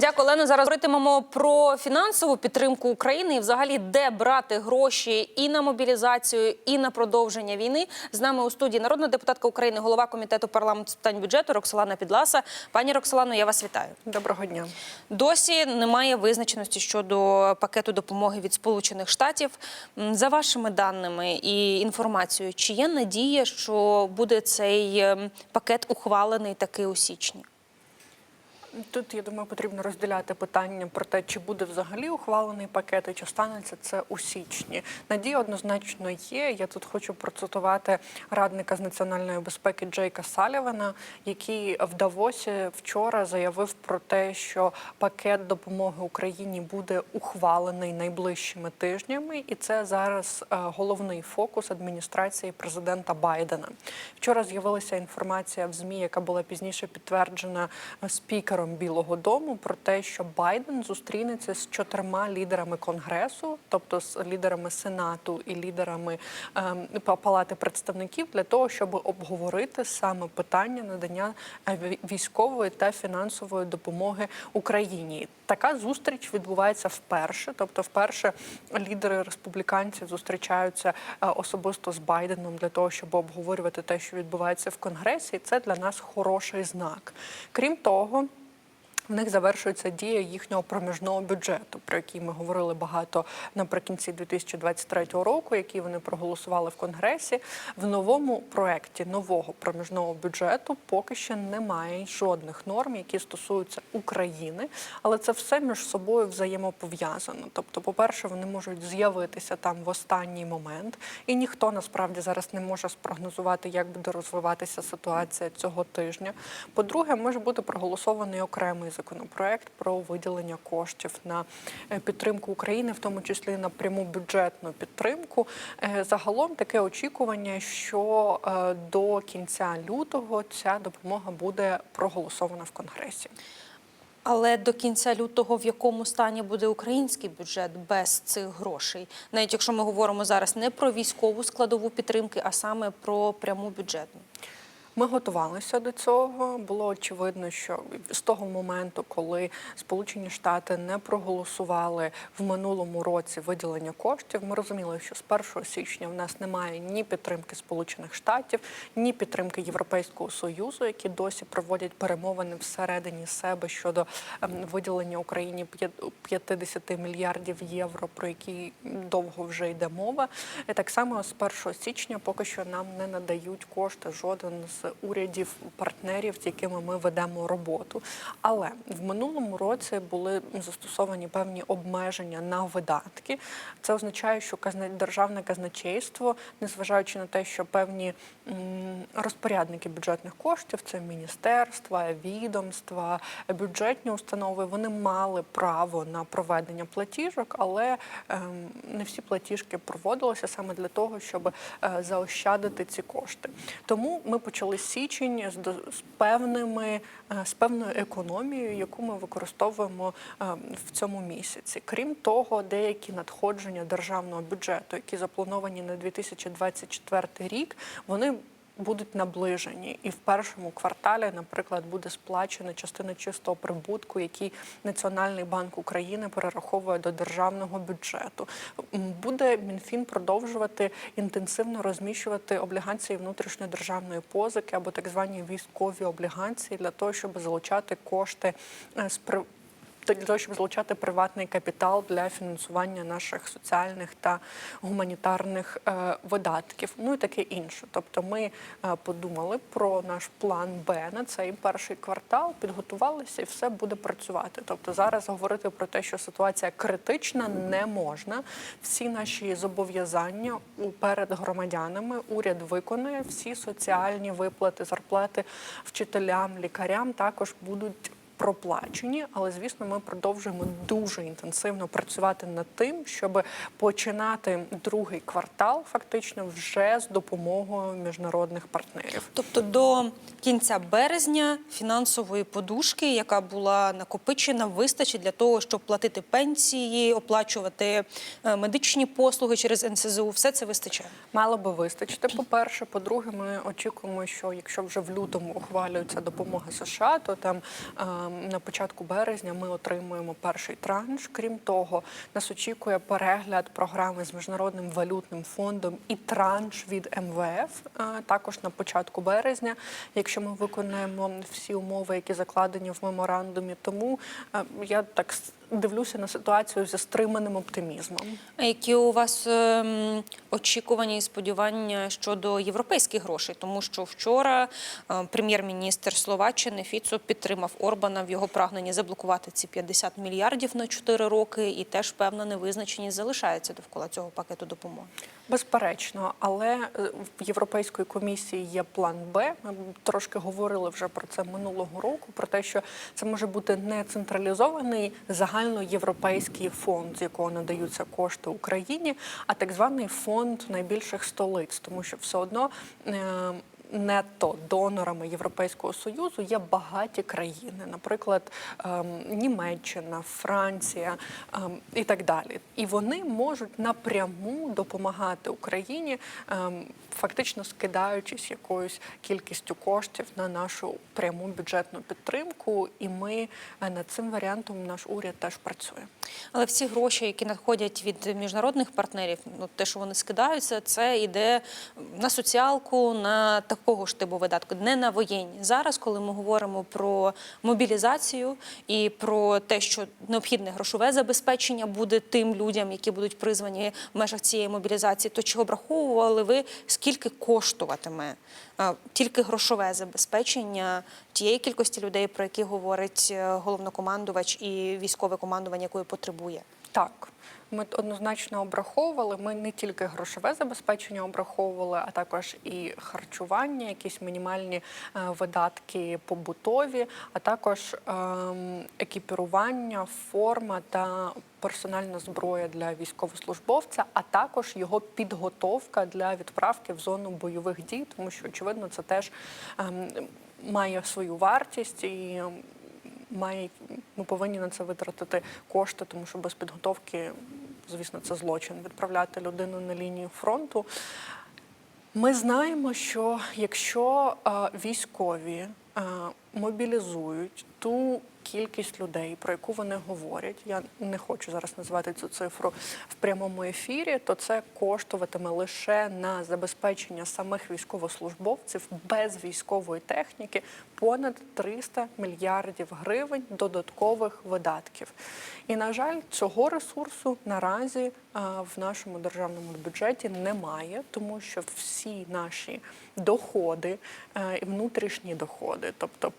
Дякую, Олено. Зараз говоритимемо про фінансову підтримку України і взагалі де брати гроші і на мобілізацію, і на продовження війни. З нами у студії народна депутатка України, голова комітету парламенту з питань бюджету Роксолана Підласа. Пані Роксолано, я вас вітаю. Доброго дня. Досі немає визначеності щодо пакету допомоги від Сполучених Штатів. За вашими даними і інформацією, чи є надія, що буде цей ем, пакет ухвалений таки у січні? Тут я думаю, потрібно розділяти питання про те, чи буде взагалі ухвалений пакет, і чи станеться це у січні. Надія однозначно є. Я тут хочу процитувати радника з національної безпеки Джейка Салівана, який в Давосі вчора заявив про те, що пакет допомоги Україні буде ухвалений найближчими тижнями, і це зараз е, головний фокус адміністрації президента Байдена. Вчора з'явилася інформація в змі, яка була пізніше підтверджена е, спікером Білого Дому, про те, що Байден зустрінеться з чотирма лідерами конгресу, тобто з лідерами сенату і лідерами па- палати представників, для того, щоб обговорити саме питання надання е, військової та фінансової допомоги Україні. Така зустріч відбувається вперше, тобто, вперше лідери республіканців зустрічаються е, особисто з Байденом для того, щоб обговорювати те, що відбувається в конгресі. І це для нас хороший знак. Крім того. В них завершується дія їхнього проміжного бюджету, про який ми говорили багато наприкінці 2023 року, який вони проголосували в Конгресі. В новому проекті нового проміжного бюджету поки що немає жодних норм, які стосуються України, але це все між собою взаємопов'язано. Тобто, по-перше, вони можуть з'явитися там в останній момент, і ніхто насправді зараз не може спрогнозувати, як буде розвиватися ситуація цього тижня. По-друге, може бути проголосований окремий законопроект про виділення коштів на е, підтримку України, в тому числі на пряму бюджетну підтримку. Е, Загалом таке очікування, що е, до кінця лютого ця допомога буде проголосована в Конгресі. Але до кінця лютого в якому стані буде український бюджет без цих грошей, навіть якщо ми говоримо зараз не про військову складову підтримки, а саме про пряму бюджетну. Ми готувалися до цього. Було очевидно, що з того моменту, коли Сполучені Штати не проголосували в минулому році виділення коштів, ми розуміли, що з 1 січня в нас немає ні підтримки Сполучених Штатів, ні підтримки Європейського союзу, які досі проводять перемовини всередині себе щодо ем, виділення Україні п'ят- 50 мільярдів євро, про які довго вже йде мова. Так само з 1 січня поки що нам не надають кошти жоден з урядів партнерів, з якими ми ведемо роботу. Але в минулому році були застосовані певні обмеження на видатки. Це означає, що державне казначейство, незважаючи на те, що певні розпорядники бюджетних коштів, це міністерства, відомства, бюджетні установи, вони мали право на проведення платіжок, але ем, не всі платіжки проводилися саме для того, щоб е, заощадити ці кошти. Тому ми почали січень з, з певними е, з певною економією, яку ми використовуємо е, в цьому місяці. Крім того, деякі надходження державного бюджету, які заплановані на 2024 рік, вони будуть наближені, і в першому кварталі, наприклад, буде сплачена частина чистого прибутку, який Національний банк України перераховує до державного бюджету. Буде Мінфін продовжувати інтенсивно розміщувати облігації внутрішньої державної позики або так звані військові облігації для того, щоб залучати кошти е, з при- для того, щоб залучати приватний капітал для фінансування наших соціальних та гуманітарних е, видатків, ну і таке інше. Тобто, ми е, подумали про наш план Б на цей перший квартал, підготувалися і все буде працювати. Тобто, зараз говорити про те, що ситуація критична, не можна. Всі наші зобов'язання перед громадянами уряд виконує. Всі соціальні виплати, зарплати вчителям, лікарям також будуть проплачені, але звісно, ми продовжуємо дуже інтенсивно працювати над тим, щоб починати другий квартал, фактично, вже з допомогою міжнародних партнерів. Тобто до кінця березня фінансової подушки, яка була накопичена, вистачить для того, щоб платити пенсії, оплачувати е, медичні послуги через НСЗУ. Все це вистачає. Мало би вистачити. По-перше, по-друге, ми очікуємо, що якщо вже в лютому ухвалюється допомога США, то там ем, на початку березня ми отримуємо перший транш. Крім того, нас очікує перегляд програми з міжнародним валютним фондом і транш від МВФ е, також на початку березня, якщо ми виконаємо всі умови, які закладені в меморандумі. Тому е, я так дивлюся на ситуацію зі стриманим оптимізмом. А Які у вас ем, очікування і сподівання щодо європейських грошей? Тому що вчора е, прем'єр-міністр Словаччини Фіцо підтримав Орбана в його прагненні заблокувати ці 50 мільярдів на 4 роки, і теж певна невизначеність залишається довкола цього пакету допомоги. Безперечно, але е, в Європейської комісії є план Б. Ми трошки говорили вже про це минулого року. Про те, що це може бути не централізований загальноєвропейський фонд, з якого надаються кошти Україні, а так званий фонд найбільших столиць, тому що все одно. Нетто донорами Європейського союзу є багаті країни, наприклад, ем, Німеччина, Франція ем, і так далі. І вони можуть напряму допомагати Україні, ем, фактично скидаючись якоюсь кількістю коштів на нашу пряму бюджетну підтримку. І ми е, над цим варіантом наш уряд теж працює. Але всі гроші, які надходять від міжнародних партнерів, ну те, що вони скидаються, це йде на соціалку, на такого ж типу видатку, не на воєнні. Зараз, коли ми говоримо про мобілізацію і про те, що необхідне грошове забезпечення буде тим людям, які будуть призвані в межах цієї мобілізації, то чи обраховували ви, скільки коштуватиме е, тільки грошове забезпечення тієї кількості людей, про які говорить е, головнокомандувач і військове командування, якої потребує? Так, ми однозначно обраховували. Ми не тільки грошове забезпечення обраховували, а також і харчування, якісь мінімальні е, видатки побутові, а також ем, екіпірування, форма та персональна зброя для військовослужбовця, а також його підготовка для відправки в зону бойових дій, тому що очевидно це теж ем, має свою вартість і. ем, має ми повинні на це витратити кошти, тому що без підготовки, звісно, це злочин відправляти людину на лінію фронту. Ми знаємо, що якщо е, військові мобілізують ту кількість людей, про яку вони говорять, я не хочу зараз назвати цю цифру в прямому ефірі, то це коштуватиме лише на забезпечення самих військовослужбовців без військової техніки понад 300 мільярдів гривень додаткових видатків. І на жаль, цього ресурсу наразі е, в нашому державному бюджеті немає, тому що всі наші доходи е, і внутрішні доходи, тобто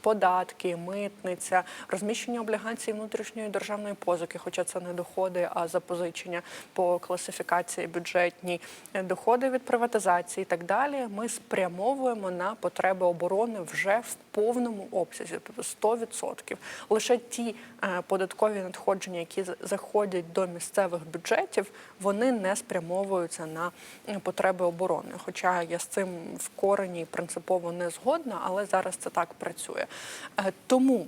податки, митниця, розміщення облігацій внутрішньої державної позики, хоча це не доходи, а запозичення по класифікації бюджетній, е, доходи від приватизації і так далі. Ми спрямовуємо на потреби оборони вже в повному обсязі, тобто 100%. Лише ті е, податкові надходження, які заходять до місцевих бюджетів, вони не спрямовуються на е, потреби оборони. Хоча я з цим в корені принципово не згодна, але зараз це так працює. Е, Тому.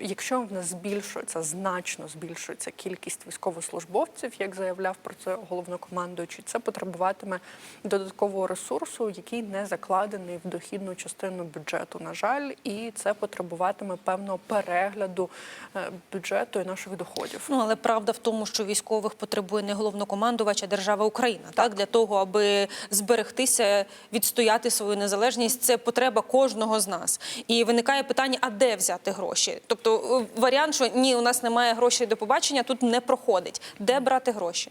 Якщо в нас збільшується значно збільшується кількість військовослужбовців, як заявляв про це головнокомандуючий, це потребуватиме додаткового ресурсу, який не закладений в дохідну частину бюджету. На жаль, і це потребуватиме певного перегляду е, бюджету і наших доходів. Ну але правда в тому, що військових потребує не головнокомандувач, а держава Україна. Так для того, аби зберегтися, відстояти свою незалежність, це потреба кожного з нас. І виникає питання: а де взяти гроші? Тобто е, варіант, що ні, у нас немає грошей до побачення, тут не проходить. Де брати гроші?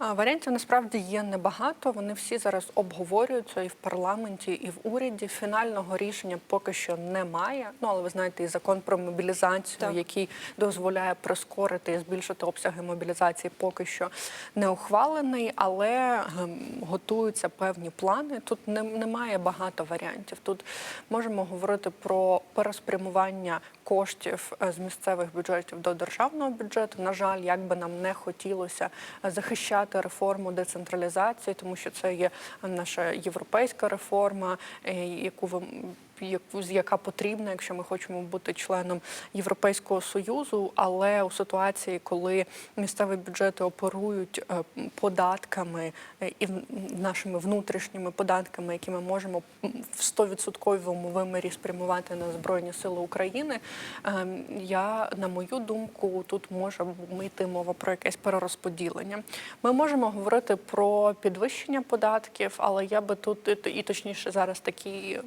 Варіантів насправді є небагато. Вони всі зараз обговорюються і в парламенті, і в уряді. Фінального рішення поки що немає. Ну але ви знаєте, і закон про мобілізацію, Так. який дозволяє прискорити і збільшити обсяги мобілізації, поки що не ухвалений, але ем, готуються певні плани. Тут не, немає багато варіантів. Тут можемо говорити про переспрямування коштів е, з місцевих бюджетів до державного бюджету. На жаль, як би нам не хотілося е, захищати реформу децентралізації, тому що це є наша європейська реформа, е, яку ви яка потрібна, якщо ми хочемо бути членом Європейського союзу. Але у ситуації, коли місцеві бюджети оперують е, податками е, і нашими внутрішніми податками, які ми можемо в 100% вимірі спрямувати на збройні сили України, ем, я на мою думку, тут може йти мова про якесь перерозподілення. Ми можемо говорити про підвищення податків, але я би тут і точніше зараз такі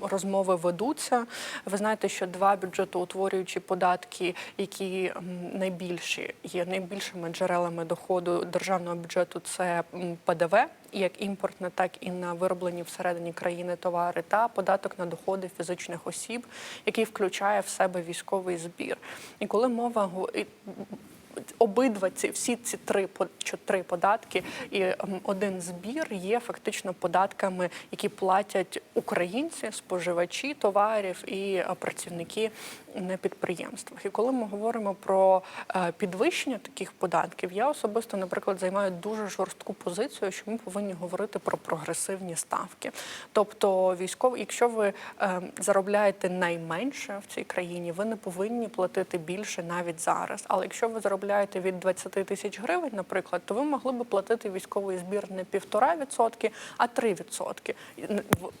розмови ведуться. Ви знаєте, що два бюджетоутворюючі податки, які найбільші є найбільшими джерелами доходу державного бюджету, це ПДВ, як імпортне, так і на вироблені всередині країни товари, та податок на доходи фізичних осіб, який включає в себе військовий збір. І коли мова обидва ці всі ці три чотири податки. І ем, один збір є фактично податками, які платять українці, споживачі товарів і е, працівники на підприємствах. І коли ми говоримо про е, підвищення таких податків, я особисто, наприклад, займаю дуже жорстку позицію, що ми повинні говорити про прогресивні ставки. Тобто, військові, якщо ви е, заробляєте найменше в цій країні, ви не повинні платити більше навіть зараз. Але якщо ви заробляєте від 20 тисяч гривень, наприклад, то ви могли би платити військовий збір не півтора відсотки, а 3 відсотки.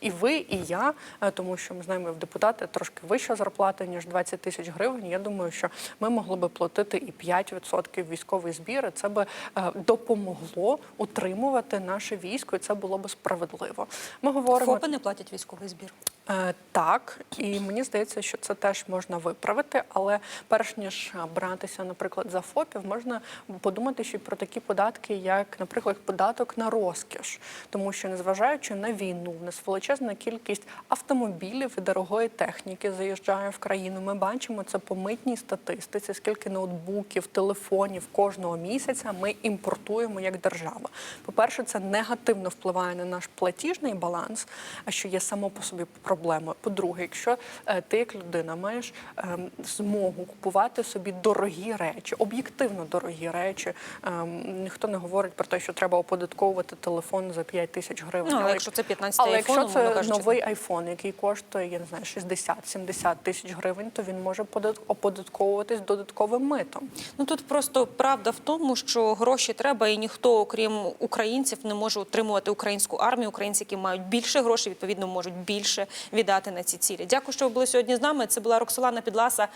І ви, і я, е, тому що ми знаємо, в депутати трошки вища зарплата ніж 20 тисяч гривень. Я думаю, що ми могли би платити і 5% військовий збір. і Це би е, допомогло утримувати наше військо, і це було би справедливо. Ми говоримо ФОПи не платять військовий збір. Е, Так, і мені здається, що це теж можна виправити. Але перш ніж е, братися, наприклад, за ФОПів, можна подумати ще про такі податки, як, наприклад, податок на розкіш, тому що незважаючи на війну, в нас величезна кількість автомобілів і дорогої техніки заїжджає в країну. Ми бачимо це по митній статистиці, скільки ноутбуків, телефонів кожного місяця ми імпортуємо як держава. По-перше, це негативно впливає на наш платіжний баланс, а що є само по собі проблемою. По-друге, якщо е, ти як людина маєш ем, змогу купувати собі дорогі речі, об'єктивно дорогі речі, ем, ніхто не говорить про те, що треба оподатковувати телефон за 5 тисяч гривень. Ну, але якщо це 15-й але айфон, якщо це кажучи, новий айфон, який коштує, я не знаю, 60-70 тисяч гривень, то він може подат- оподатковуватись додатковим митом. Ну тут просто правда в тому, що гроші треба, і ніхто, окрім українців, не може утримувати українську армію. Українці, які мають більше грошей, відповідно можуть більше віддати на ці цілі. Дякую, що ви були сьогодні з нами. Це була Роксолана Підласа.